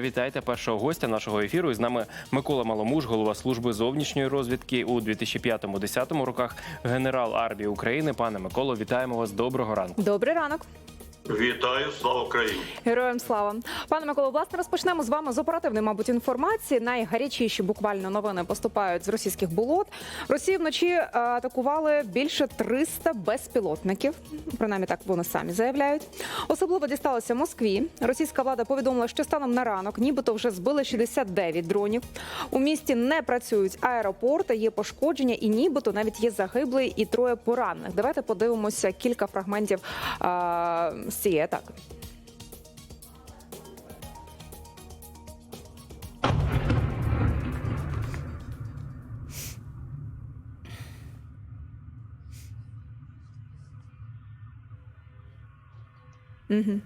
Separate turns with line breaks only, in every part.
Вітайте першого гостя нашого ефіру. І з нами Микола Маломуж, голова служби зовнішньої розвідки у 2005-2010 роках, генерал армії України. Пане Миколо, вітаємо вас. Доброго ранку.
Добрий ранок.
Вітаю, слава Україні!
Героям слава. Пане Миколо, власне, розпочнемо з вами з оперативної, мабуть, інформації. Найгарячіші буквально новини поступають з російських болот. Росії вночі е, атакували більше 300 безпілотників. Принаймні так вони самі заявляють. Особливо дісталося Москві. Російська влада повідомила, що станом на ранок, нібито вже збили 69 дронів. У місті не працюють аеропорти, є пошкодження, і нібито навіть є загиблий і троє поранених. Давайте подивимося кілька фрагментів е, з цієї атаки. Угу.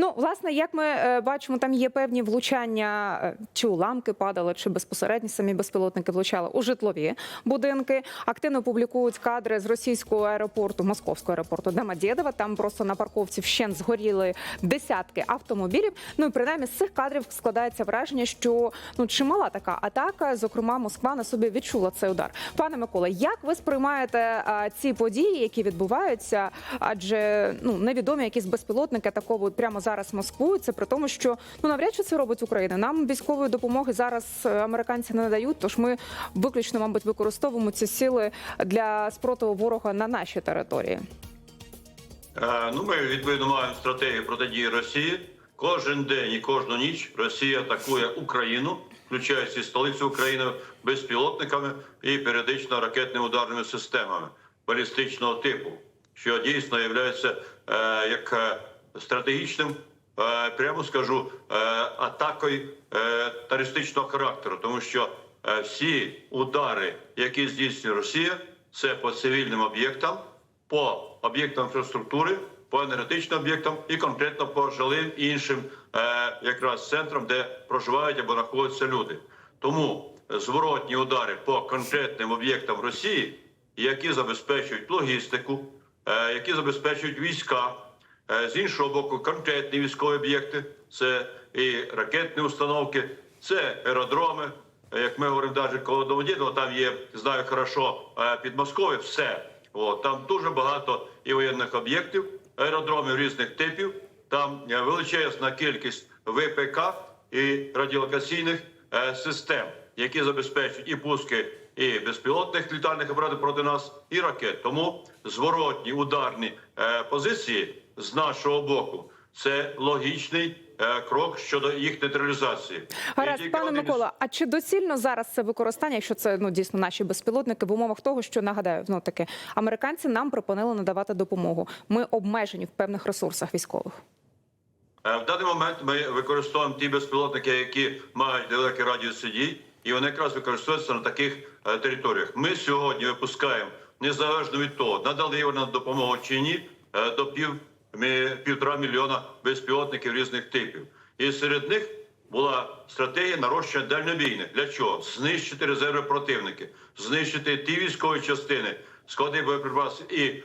Ну, власне, як ми е, бачимо, там є певні влучання, е, чи уламки падали, чи безпосередньо самі безпілотники влучали у житлові будинки. Активно публікують кадри з російського аеропорту, московського аеропорту Домодєдова. Там просто на парковці вщент згоріли десятки автомобілів. Ну і принаймні з цих кадрів складається враження, що ну чимала така атака. Зокрема, Москва на собі відчула цей удар. Пане Микола, як ви сприймаєте а, ці події, які відбуваються? Адже ну невідомі якісь безпілотники атаковують прямо зараз Москву. Це при тому, що ну навряд чи це робить Україна. Нам військової допомоги зараз е, американці не надають. Тож ми виключно, мабуть, використовуємо ці сили для спротиву ворога на нашій території.
Е, ну, ми відповідно маємо стратегію протидії Росії. Кожен день і кожну ніч Росія атакує Україну, включаючи столицю України безпілотниками і періодично ракетними ударними системами балістичного типу, що дійсно є як е, стратегічним, е, прямо скажу, е, атакою е, терористичного характеру, тому що всі удари, які здійснює Росія, це по цивільним об'єктам, по об'єктам інфраструктури, по енергетичним об'єктам і конкретно по жилим і іншим якраз центрам, де проживають або знаходяться люди. Тому зворотні удари по конкретним об'єктам Росії, які забезпечують логістику, які забезпечують війська. Е, З іншого боку, конкретні військові об'єкти це і ракетні установки, це аеродроми. Е, Як ми говоримо, навіть коло Домодєдова, там є, знаю хорошо, е, під Москвою все. От, там дуже багато і воєнних об'єктів, аеродромів різних типів. Там величезна кількість ВПК і радіолокаційних систем, які забезпечують і пуски і безпілотних літальних апаратів проти нас, і ракет. Тому зворотні ударні позиції з нашого боку це логічний е, крок щодо їх нейтралізації.
Гаразд, пане Микола. А чи доцільно зараз це використання, якщо це ну дійсно наші безпілотники в умовах того, що нагадаю, ну таки американці нам припинили надавати допомогу? Ми обмежені в певних ресурсах військових.
Е, В даний момент ми використовуємо ті безпілотники, які мають далекий радіус дій, і вони якраз використовуються на таких е, територіях. Ми сьогодні випускаємо незалежно від того, надали вони допомогу чи ні, е, до пів мі- півтора мільйона безпілотників різних типів. І серед них була стратегія нарощення дальнобійних. Для чого? Знищити резерви противники, знищити ті військові частини, склади боєприпасів і е,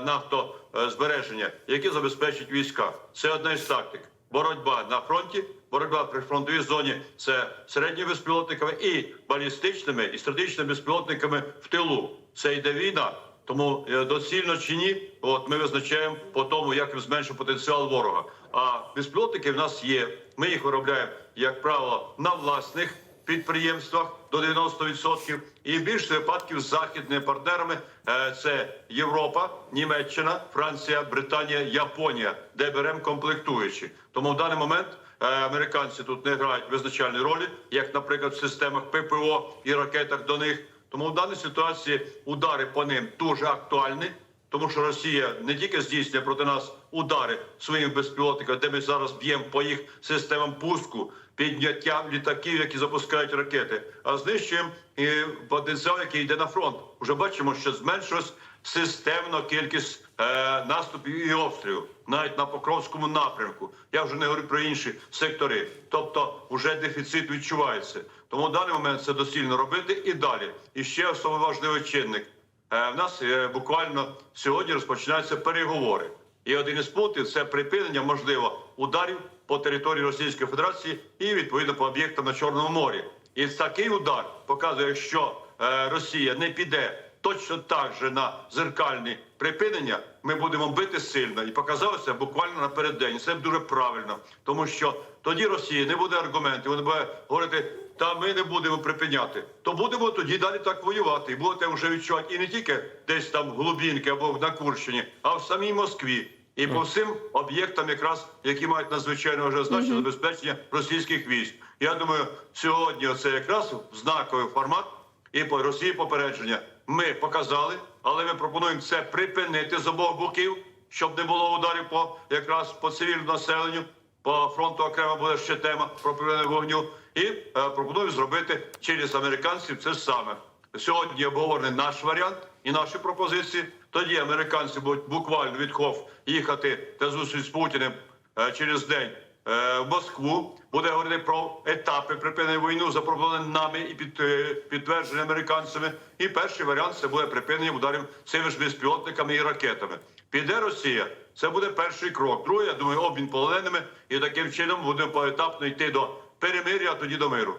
нафтозбереження, які забезпечать війська. Це одна із тактик. Боротьба на фронті, боротьба при фронтовій зоні це середніми безпілотниками і балістичними і стратегічними безпілотниками в тилу. Це йде війна. Тому е, доцільно чи ні, от ми визначаємо по тому, як зменшив потенціал ворога. А безпілотники в нас є. Ми їх виробляємо, як правило, на власних підприємствах до 90%. І в більшості випадків з західними партнерами е, це Європа, Німеччина, Франція, Британія, Японія, де беремо комплектуючі. Тому в даний момент е, американці тут не грають визначальної ролі, як, наприклад, в системах ППО і ракетах до них. Тому в даній ситуації удари по ним дуже актуальні. Тому що Росія не тільки здійснює проти нас удари своїми безпілотниками, де ми зараз б'ємо по їх системам пуску, підняття літаків, які запускають ракети, а знищуємо і потенціал, який йде на фронт. Уже бачимо, що зменшилась системно кількість е, наступів і обстрілів навіть на Покровському напрямку. Я вже не говорю про інші сектори. Тобто, вже дефіцит відчувається. Тому в даний момент це доцільно робити і далі. І ще особливо важливий чинник. Е, В нас е, буквально сьогодні розпочинаються переговори. І один із пунктів це припинення, можливо, ударів по території Російської Федерації і відповідно по об'єктам на Чорному морі. І такий удар показує, якщо е, Росія не піде точно так же на зеркальні припинення, ми будемо бити сильно і показалося буквально напереддень. Це дуже правильно, тому що тоді Росія не буде аргументів. Вони буде говорити, та ми не будемо припиняти. То будемо тоді далі так воювати. І будете вже відчувати і не тільки десь там Глубінки або на Курщині, а в самій Москві. І по всім об'єктам, якраз які мають надзвичайно вже значення забезпечення російських військ. Я думаю, сьогодні це якраз знаковий формат і по Росії попередження. Ми показали, але ми пропонуємо це припинити з обох боків, щоб не було ударів по якраз по цивільному населенню. По фронту окремо буде ще тема про припинення вогню. І е, пропоную зробити через американців це ж саме. Сьогодні обговорений наш варіант і наші пропозиції. Тоді американці будуть буквально від Хоф їхати та зустріч з Путіним е, через день е, в Москву. Буде говорити про етапи припинення війни, запропоновані нами і під, е, підтверджені американцями. І перший варіант це буде припинення ударів цими ж безпілотниками і ракетами. Піде Росія. Це буде перший крок. Другий, я думаю, обмін полоненими, і таким чином будемо поетапно йти до перемир'я, а тоді до миру.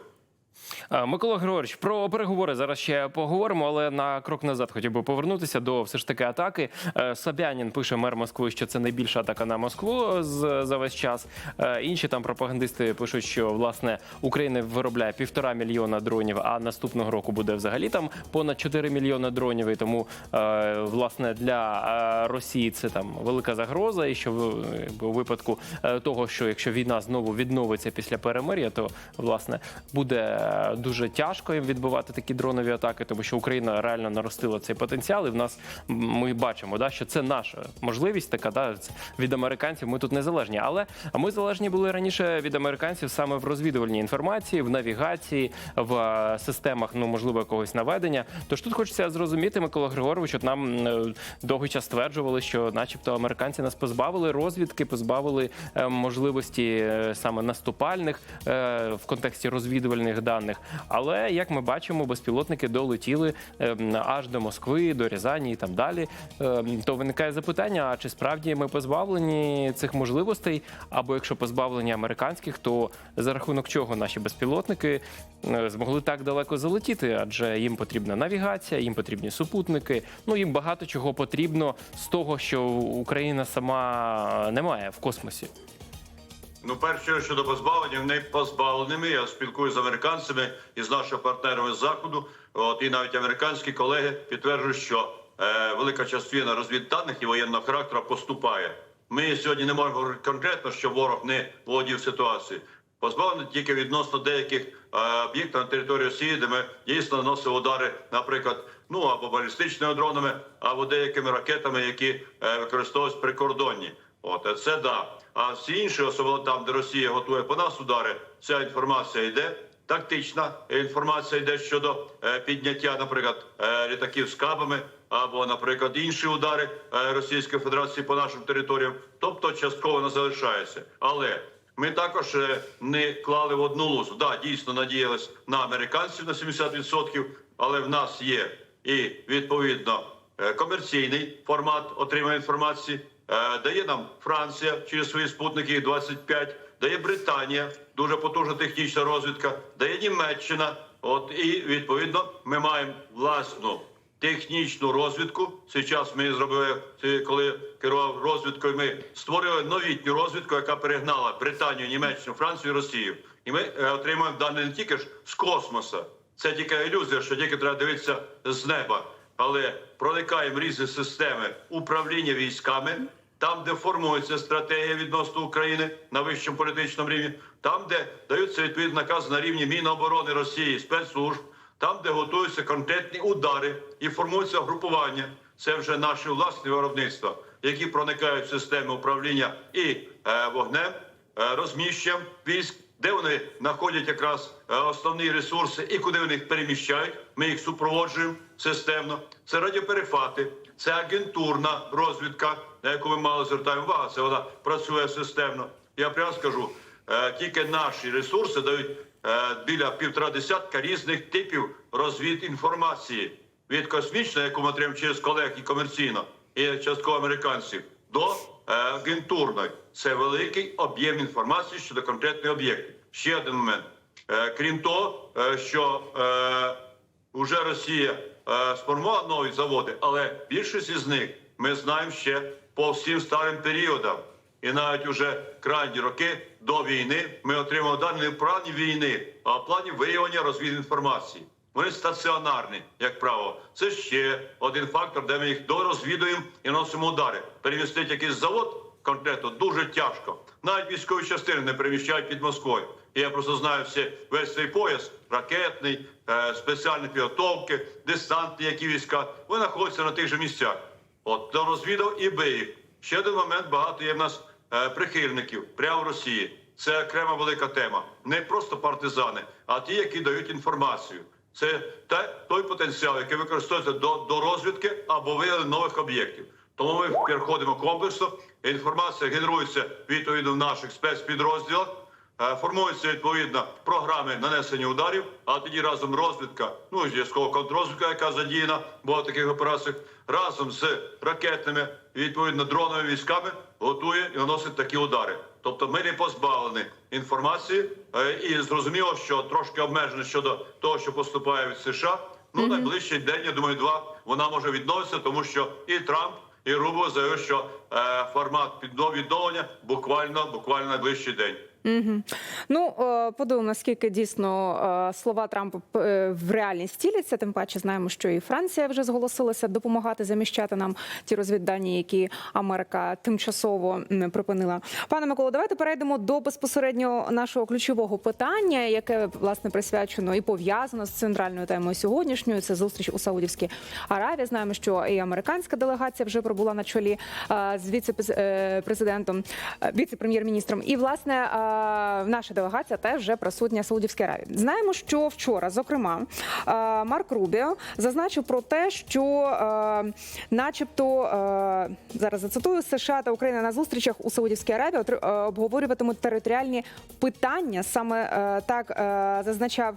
А, Микола Григорович, про переговори зараз ще поговоримо, але на крок назад хотів би повернутися до все ж таки атаки. Е, Собянін пише мер Москви, що це найбільша атака на Москву за весь час. Е, Інші там пропагандисти пишуть, що власне Україна виробляє півтора мільйона дронів, а наступного року буде взагалі там понад 4 мільйони дронів. І тому е, власне для е, Росії це там велика загроза. І що в- е, випадку е, того, що якщо війна знову відновиться після перемир'я, то власне буде е, дуже тяжко їм відбивати такі дронові атаки, тому що Україна реально наростила цей потенціал, і в нас ми бачимо, да, що це наша можливість така. Да, від американців. Ми тут незалежні, але ми залежні були раніше від американців саме в розвідувальній інформації, в навігації, в е, системах, ну можливо, якогось наведення. Тож тут хочеться зрозуміти, Микола Григорович, от нам е, довгий час стверджували, що, начебто, американці нас позбавили розвідки, позбавили е, можливості саме наступальних в контексті розвідувальних даних. Але як ми бачимо, безпілотники долетіли е, аж до Москви, до Рязані і там далі. Е, То виникає запитання: а чи справді ми позбавлені цих можливостей? Або якщо позбавлені американських, то за рахунок чого наші безпілотники е, змогли так далеко залетіти? Адже їм потрібна навігація, їм потрібні супутники. Ну їм багато чого потрібно з того, що Україна сама не має в космосі.
Ну, перше щодо позбавлення, вони позбавленими. Я спілкуюся з американцями і з нашими партнерами з заходу. От і навіть американські колеги підтверджують, що е, велика частина розвідданих і воєнного характеру поступає. Ми сьогодні не можемо говорити конкретно, що ворог не володів ситуацією. Позбавлені тільки відносно деяких е, об'єктів на території Росії, де ми дійсно наносили удари, наприклад, ну або балістичними дронами, або деякими ракетами, які е, використовують прикордонні. От це да. А всі інші, особливо там, де Росія готує по нас удари, ця інформація йде. Тактична інформація йде щодо е, підняття, наприклад, е, літаків з кабами або, наприклад, інші удари е, Російської Федерації по нашим територіям. Тобто частково не залишається. Але ми також не клали в одну лузу. Да, дійсно надіялись на американців на 70%, але в нас є і відповідно комерційний формат отримання інформації. Е, Дає нам Франція через свої спутники їх 25, дає Британія, дуже потужна технічна розвідка, дає Німеччина. От і відповідно ми маємо власну технічну розвідку. Зараз ми зробили коли керував розвідкою. Ми створили новітню розвідку, яка перегнала Британію, Німеччину, Францію, і Росію. І ми е, отримуємо дані не тільки ж з космоса. Це тільки ілюзія, що тільки треба дивитися з неба, але проникаємо різні системи управління військами. Там, де формується стратегія відносно України на вищому політичному рівні, там, де даються відповідні накази на рівні Міноборони Росії, спецслужб, там, де готуються конкретні удари і формуються групування. Це вже наші власні виробництва, які проникають в системи управління і е, вогнем, е, розміщенням військ, де вони знаходять якраз е, основні ресурси і куди вони їх переміщають. Ми їх супроводжуємо системно. Це радіоперефати, це агентурна розвідка, на яку ми мало звертаємо увагу. Це вона працює системно. Я прямо скажу, е, тільки наші ресурси дають е, біля півтора десятка різних типів розвід від космічної, яку ми отримуємо через колег і комерційно, і частково американців, до е, агентурної. Це великий об'єм інформації щодо конкретних об'єктів. Ще один момент. Крім того, що е, Уже Росія е, сформувала нові заводи, але більшість із них ми знаємо ще по всім старим періодам. І навіть уже крайні роки до війни ми отримали дані не в плані війни, а в плані виявлення розвідінформації. Вони стаціонарні, як правило. Це ще один фактор, де ми їх дорозвідуємо і носимо удари. Перемістити якийсь завод конкретно дуже тяжко. Навіть військові частини не переміщають під Москвою. Я просто знаю всі, весь цей пояс ракетний, е, спеціальні підготовки, десантні, які війська, вони знаходяться на тих же місцях. От то розвідав і бив їх. Ще один момент багато є в нас е, прихильників прямо в Росії. Це окрема велика тема. Не просто партизани, а ті, які дають інформацію. Це той потенціал, який використовується до, до розвідки або виявлення нових об'єктів. Тому ми переходимо комплексно. Інформація генерується відповідно в наших спецпідрозділах. Е, Формуються відповідно програми нанесення ударів, а тоді разом розвідка, ну і зв'язкова контррозвідка, яка задіяна була в таких операціях, разом з ракетними відповідно дроновими військами готує і наносить такі удари. Тобто ми не позбавлені інформації, е, і зрозуміло, що трошки обмежено щодо того, що поступає від США. Ну найближчий день, я думаю, два вона може відновитися, тому що і Трамп. І Рубо заявив, що е, формат відновлення буквально буквально найближчий день.
Угу. Ну, е, подивимо, наскільки дійсно е, слова Трампа е, в реальність стіляться. Тим паче знаємо, що і Франція вже зголосилася допомагати заміщати нам ті розвіддані, які Америка тимчасово припинила. Пане Миколо, давайте перейдемо до безпосередньо нашого ключового питання, яке власне присвячено і пов'язано з центральною темою сьогоднішньою. Це зустріч у Саудівській Аравії. Знаємо, що і американська делегація вже пробула на чолі з віце-президентом, віце-прем'єр-міністром. І власне наша делегація теж вже присутня в Саудівській Аравії. Знаємо, що вчора, зокрема, е, Марк Рубіо зазначив про те, що, е, начебто, е, зараз зацитую США та Україна на зустрічах у Саудівській Аравії обговорюватимуть територіальні питання. Саме так зазначав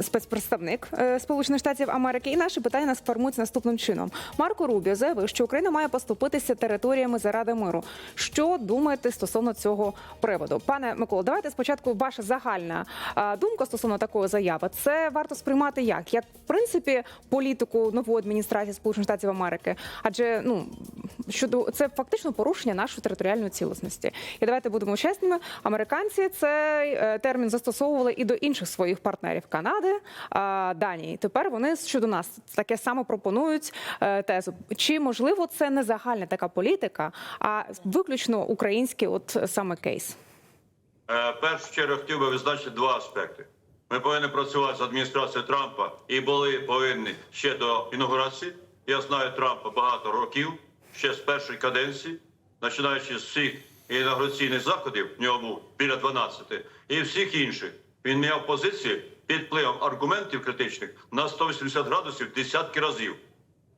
спецпредставник Сполучених Штатів Америки. І наше питання нас формується наступним чином. Марко Рубіо заявив, що Україна має поступитися територіями заради миру. Що думаєте стосовно цього приводу? Пане Миколо, давайте спочатку ваша загальна думка стосовно такої заяви. Це варто сприймати як? Як в принципі політику нової адміністрації Сполучених Штатів Америки? Адже ну щодо це фактично порушення нашої територіальної цілісності. І давайте будемо чесними. Американці цей е, термін застосовували і до інших своїх партнерів Канади, Данії. Тепер вони щодо нас таке саме пропонують е, тезу. Чи можливо це не загальна така політика, а виключно український, от саме кейс?
Е, першу чергу хотів би визначити два аспекти. Ми повинні працювати з адміністрацією Трампа і були повинні ще до інаугурації. Я знаю Трампа багато років, ще з першої каденції, починаючи з всіх інаугураційних заходів, в нього був біля 12, і всіх інших. Він міняв позиції під впливом аргументів критичних на 180 градусів десятки разів.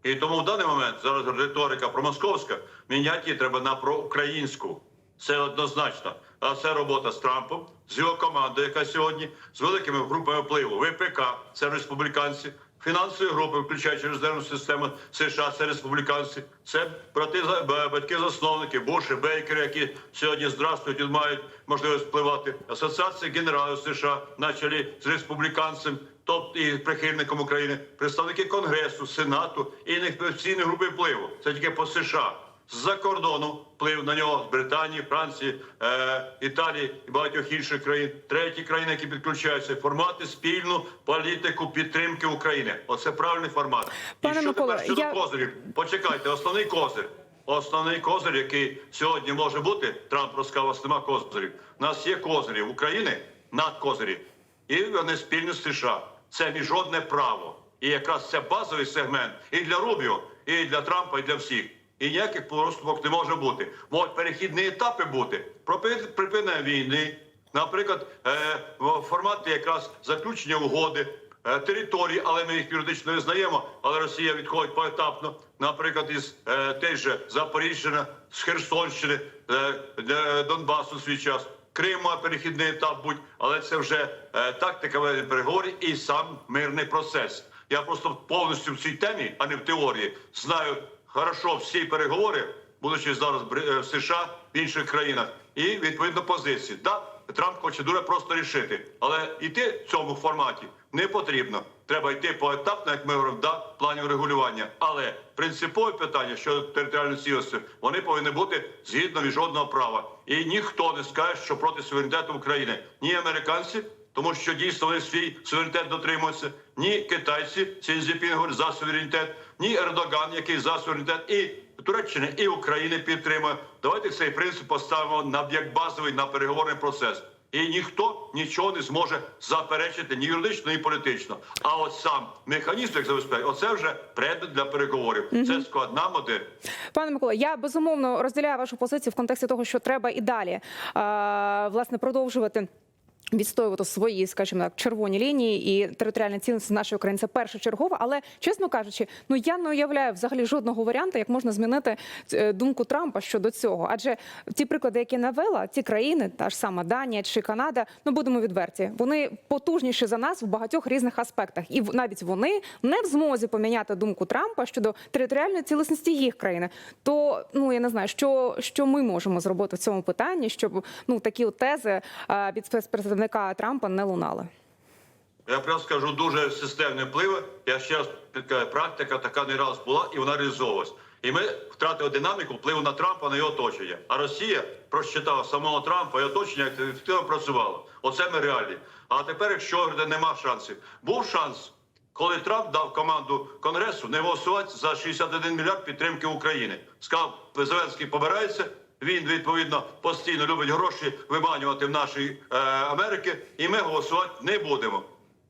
І тому в даний момент зараз риторика промосковська міняти її треба на проукраїнську. Це однозначно. А це робота з Трампом, з його командою, яка сьогодні з великими групами впливу. ВПК це республіканці, фінансові групи, включаючи резервну систему США, це республіканці, це брати за- батьки-засновники, Буш і Бейкер, які сьогодні здрастують і мають можливість впливати. Асоціація генералів США на чолі з республіканцем, тобто і прихильником України, представники Конгресу, Сенату і неофіційні групи впливу. Це тільки по США. З-за кордону вплив на нього з Британії, Франції, е, Італії і багатьох інших країн. Треті країни, які підключаються, формати спільну політику підтримки України. Оце правильний формат.
Пане
і що
Микола,
тепер щодо
я-
козирів? Почекайте, основний козир. Основний козир, який сьогодні може бути, Трамп розказав, у нема козирів. У нас є козирі України над козирі, і вони спільні з США. Це міжнародне право. І якраз це базовий сегмент і для Рубіо, і для Трампа, і для всіх. І ніяких поступок не може бути. Можуть перехідні етапи бути припинення війни, наприклад, е, в форматі якраз заключення угоди, е, території, але ми їх юридично не визнаємо. Але Росія відходить поетапно, наприклад, із е, же Запоріжжя, з Херсонщини, е, Донбасу свій час. Крим має перехідний етап будь, але це вже е, тактика ведення переговорів і сам мирний процес. Я просто повністю в цій темі, а не в теорії, знаю хорошо всі переговори, будучи зараз е, в США, в інших країнах, і відповідно позиції. Да, Трамп хоче дуже просто рішити, але йти в цьому форматі не потрібно. Треба йти поетапно, як ми говоримо, да, планів регулювання. Але принципові питання щодо територіальної цілості, вони повинні бути згідно міжнародного права. І ніхто не скаже, що проти суверенітету України ні американці, тому що дійсно вони свій суверенітет дотримуються, ні китайці, Цзіньпін говорить за суверенітет, ні Ердоган, який за суверенітет, і Туреччини, і України підтримує. Давайте цей принцип поставимо на як базовий на переговорний процес. І ніхто нічого не зможе заперечити ні юридично, ні політично. А от сам механізм, як забезпечити, оце вже предмет для переговорів. Це складна модель.
Пане Микола, я безумовно розділяю вашу позицію в контексті того, що треба і далі власне продовжувати. Відстоювати свої, скажімо так, червоні лінії і територіальна цінність нашої України це першочергово. Але чесно кажучи, ну я не уявляю взагалі жодного варіанту, як можна змінити е, думку Трампа щодо цього. Адже ті приклади, які навела, ці країни, та ж сама Данія чи Канада, ну будемо відверті, вони потужніші за нас в багатьох різних аспектах, і навіть вони не в змозі поміняти думку Трампа щодо територіальної цілісності їх країни. То ну я не знаю, що, що ми можемо зробити в цьому питанні, щоб ну такі от тези від спецпредставника Трампа не лунали.
Я прямо скажу дуже системні впливи. Я ще раз підкажу, практика така не раз була і вона реалізовувалась. І ми втратили динаміку впливу на Трампа на його оточення. А Росія просчитала самого Трампа і оточення, як ефективно працювало. Оце ми реальні. А тепер, якщо нема шансів, був шанс, коли Трамп дав команду Конгресу не голосувати за 61 мільярд підтримки України. Сказав, Зеленський побирається. Він відповідно постійно любить гроші виманювати в нашій е, Америки, і ми голосувати не будемо.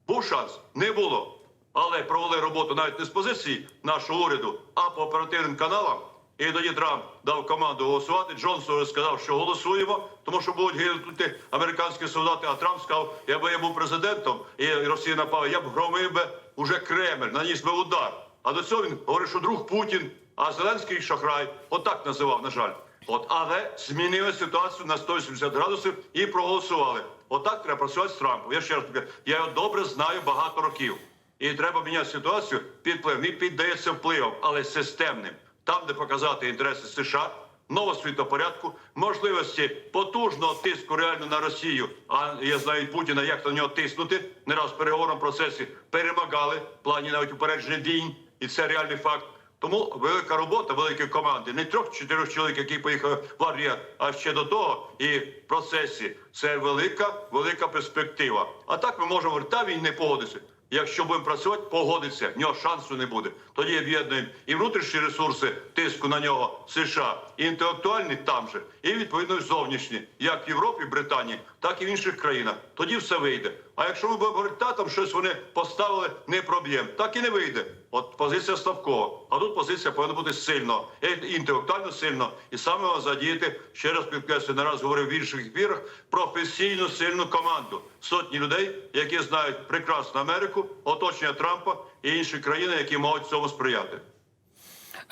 Був шанс, не було. Але провели роботу навіть не з позиції нашого уряду, а по оперативним каналам. І тоді Трамп дав команду голосувати. Джонсон сказав, що голосуємо, тому що будуть гинути американські солдати. А Трамп сказав, якби я був президентом і Росія напала, я б громив би уже Кремль, наніс би удар. А до цього він говорить, що друг Путін, а Зеленський шахрай. Отак називав, на жаль. От, але змінили ситуацію на 180 градусів і проголосували. Отак треба працювати з Трампом. Я ще раз кажу, я його добре знаю багато років. І треба міняти ситуацію під впливом. Він піддається впливом, але системним. Там, де показати інтереси США, нового світопорядку, можливості потужного тиску реально на Росію. А я знаю Путіна, як на нього тиснути. Не раз в переговорному процесі перемагали в плані навіть упередження війн, і це реальний факт. Тому велика робота великої команди, не трьох-чотирьох чоловік, які поїхали в армію, а ще до того і в процесі. Це велика, велика перспектива. А так ми можемо говорити, та він не погодиться. Якщо будемо працювати, погодиться, в нього шансу не буде. Тоді об'єднуємо і внутрішні ресурси тиску на нього США, інтелектуальні там же, і відповідно зовнішні, як в Європі, Британії, так і в інших країнах. Тоді все вийде. А якщо ми будемо говорити, та там щось вони поставили, не проб'ємо, так і не вийде. От позиція Ставкова. А тут позиція повинна бути сильно, інтелектуально сильно, і саме задіяти, ще раз підкреслю, не раз говорив в інших ефірах, професійну сильну команду. Сотні людей, які знають прекрасно Америку, оточення Трампа і інші країни, які можуть цьому сприяти.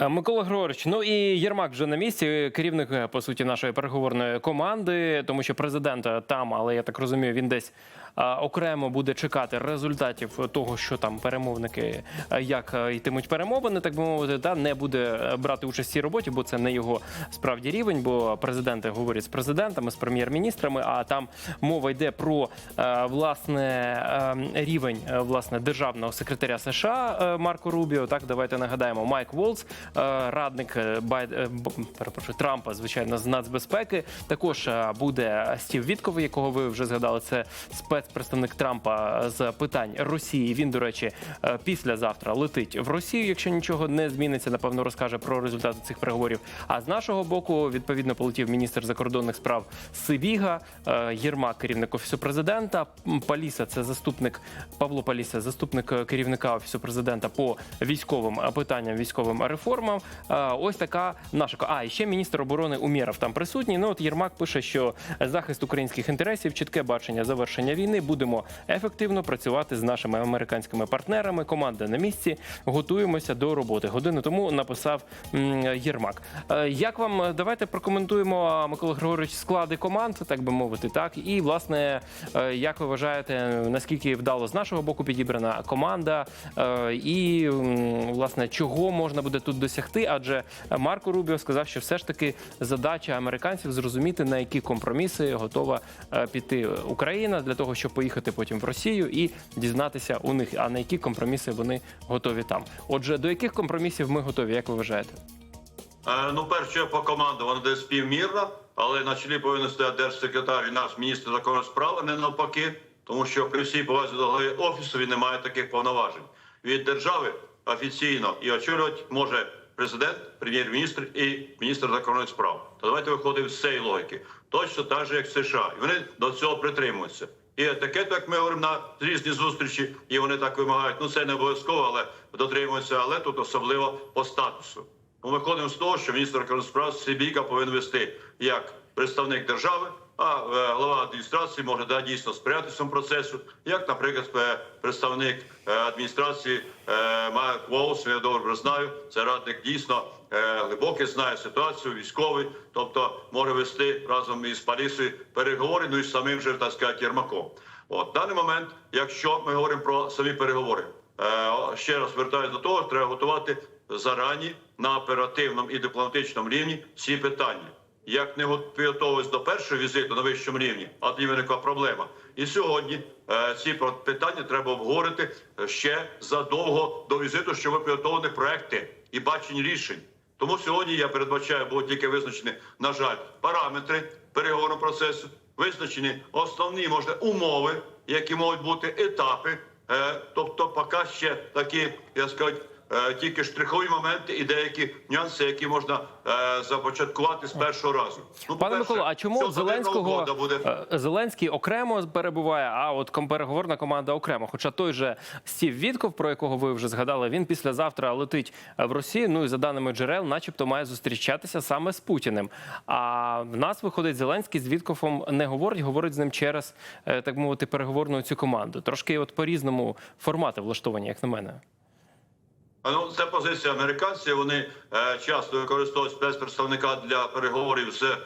Е, Микола Григорович, ну і Єрмак вже на місці, керівник е, по суті нашої переговорної команди, тому що президент там, але я так розумію, він десь окремо буде чекати результатів того, що там перемовники е, як е, йтимуть перемовини, так би мовити, та не буде е, брати участь в цій роботі, бо це не його справді рівень. Бо президенти говорять з президентами, з прем'єр-міністрами. А там мова йде про власне е, рівень власне державного секретаря США Марко Рубіо. Так, давайте нагадаємо, Майк Волц, радник Бай... е, перепрошую, Трампа, звичайно, з нацбезпеки. Також буде Стів Вітков, якого ви вже згадали. Це спецпредставник Трампа з питань Росії. Він, до речі, е, післязавтра летить в Росію, якщо нічого не зміниться. Напевно, розкаже про результати цих переговорів. А з нашого боку, відповідно, полетів міністр закордонних справ Сибіга, е, Єрмак, керівник офісу президента. Паліса, це заступник Павло Паліса, заступник е, керівника офісу президента по військовим питанням, військовим реформам. Ось така наша а і ще міністр оборони Умєров там присутній. Ну от Єрмак пише, що захист українських інтересів, чітке бачення завершення війни. Війни будемо ефективно працювати з нашими американськими партнерами. Команда на місці. Готуємося до роботи. Годину тому написав Єрмак. Е, Як вам е, давайте прокоментуємо Микола Григорович склади команд, так би мовити, так і власне, е, як ви вважаєте, наскільки вдало з нашого боку підібрана команда, і власне чого можна буде тут досягти? Адже Марко Рубіо сказав, що все ж таки задача американців зрозуміти на які компроміси готова піти Україна для того, щоб поїхати потім в Росію і дізнатися у них, а на які компроміси вони готові там. Отже, до яких компромісів ми готові, як ви вважаєте?
Е, Ну, перше по команду, вона десь співмірна, але на чолі повинен стояти держсекретар і наш міністр закордонних справ, не навпаки, тому що при всій повазі до голови офісу він не має таких повноважень. Від держави офіційно і очолювати може президент, прем'єр-міністр і міністр закордонних справ. То давайте виходимо з цієї логіки. Точно так же, як США, і вони до цього притримуються. І етикету, як ми говоримо на різні зустрічі, і вони так вимагають. Ну це не обов'язково, але дотримуються. Але тут особливо по статусу. Ми виходимо з того, що міністр справ Сибіка повинен вести як представник держави, а е, глава адміністрації може да, дійсно сприяти цьому процесу, як, наприклад, е, представник е, адміністрації Майк Волс, я добре знаю, це радник дійсно е, глибокий, знає ситуацію, військовий, тобто може вести разом із Парісою переговори, ну і самим же так сказати, Єрмаком. От в даний момент, якщо ми говоримо про самі переговори, е, ще раз звертаюся до того, треба готувати зарані на оперативному і дипломатичному рівні ці питання. Як не підготовились до першого візиту на вищому рівні, а тоді виникла проблема. І сьогодні е, ці питання треба обговорити ще задовго до візиту, щоб ви підготовлені проекти і бачення рішень. Тому сьогодні я передбачаю, будуть тільки визначені, на жаль, параметри переговорного процесу, визначені основні можна умови, які можуть бути етапи. Е, тобто, поки ще такі, я скажу, тільки штрихові моменти і деякі нюанси, які можна е, започаткувати з першого разу. Ну,
Пане Миколо, а чому в Зеленського
буде
е, Зеленський окремо перебуває, а от переговорна команда окремо? Хоча той же Стів Вітков, про якого ви вже згадали, він післязавтра летить е, в Росію. Ну і за даними джерел, начебто, має зустрічатися саме з Путіним. А в нас виходить Зеленський з Віткофом не говорить, говорить з ним через е, так мовити переговорну цю команду. Трошки от по різному формати влаштовані, як на мене.
Ну це позиція американців. Вони е, часто використовують спецпредставника для переговорів з е,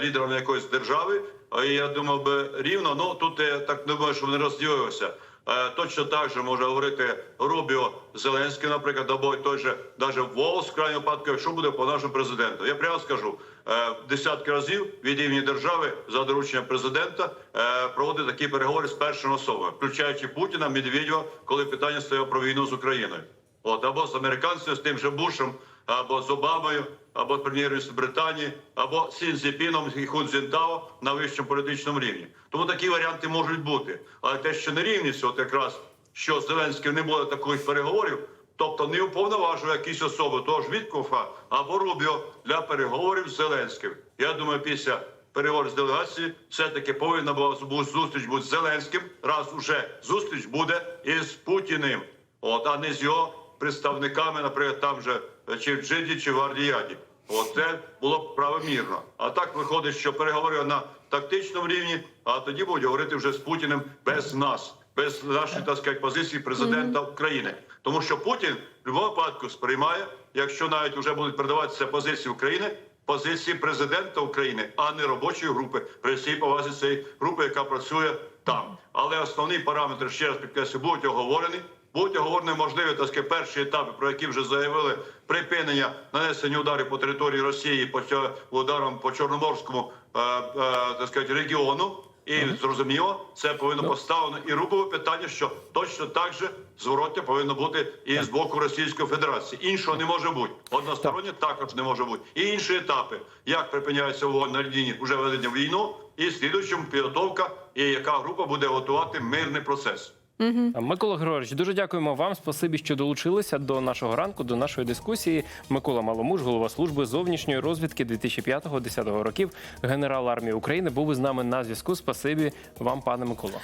лідерами якоїсь держави. І я думав би рівно. Ну тут я так не думаю, що вони розділилися. Е, точно так же може говорити Рубіо Зеленський, наприклад, або той же даже Волос в крайньому випадку, якщо буде по нашому президенту. Я прямо скажу е, десятки разів від імені держави за дорученням президента е, проводить такі переговори з першими особами, включаючи Путіна, Медведєва, коли питання стояло про війну з Україною. От або з американцями, з тим же Бушем, або з Обамою, або прем'єр-міністром Британії, або Сінзіпіном і Хунзінтао на вищому політичному рівні. Тому такі варіанти можуть бути. Але те, що нерівність, от якраз що з Зеленським не було таких переговорів, тобто не уповноважує якісь особи, того ж Віткофа або Рубіо для переговорів з Зеленським. Я думаю, після переговорів з делегацією все-таки повинна була зустріч бути з Зеленським, раз уже зустріч буде із Путіним, от, а не з його представниками, наприклад, там же е, чи в Джиді, чи в Ардіяді. От це було б правомірно. А так виходить, що переговори на тактичному рівні, а тоді будуть говорити вже з Путіним без нас, без нашої так сказати, позиції президента України. Тому що Путін в будь-якому випадку сприймає, якщо навіть вже будуть передаватися позиції України, позиції президента України, а не робочої групи, при всій повазі цієї групи, яка працює там. Але основні параметри ще раз підкреслю, будуть оговорені. Будуть оговорені можливі так сказати, перші етапи, про які вже заявили припинення нанесення ударів по території Росії по ударом по Чорноморському е, е, так сказати, регіону. І зрозуміло, це повинно поставлено і рукове питання, що точно так же зворотня повинно бути і з боку Російської Федерації. Іншого не може бути. Одностороннє також не може бути. І інші етапи, як припиняється вогонь на лінії вже ведення війну, і слідуючим підготовка, і яка група буде готувати мирний процес.
Микола Григорович, дуже дякуємо вам. Спасибі, що долучилися до нашого ранку, до нашої дискусії. Микола Маломуж, голова служби зовнішньої розвідки 2005-2010 років, генерал армії України, був із нами на зв'язку. Спасибі вам, пане Миколо.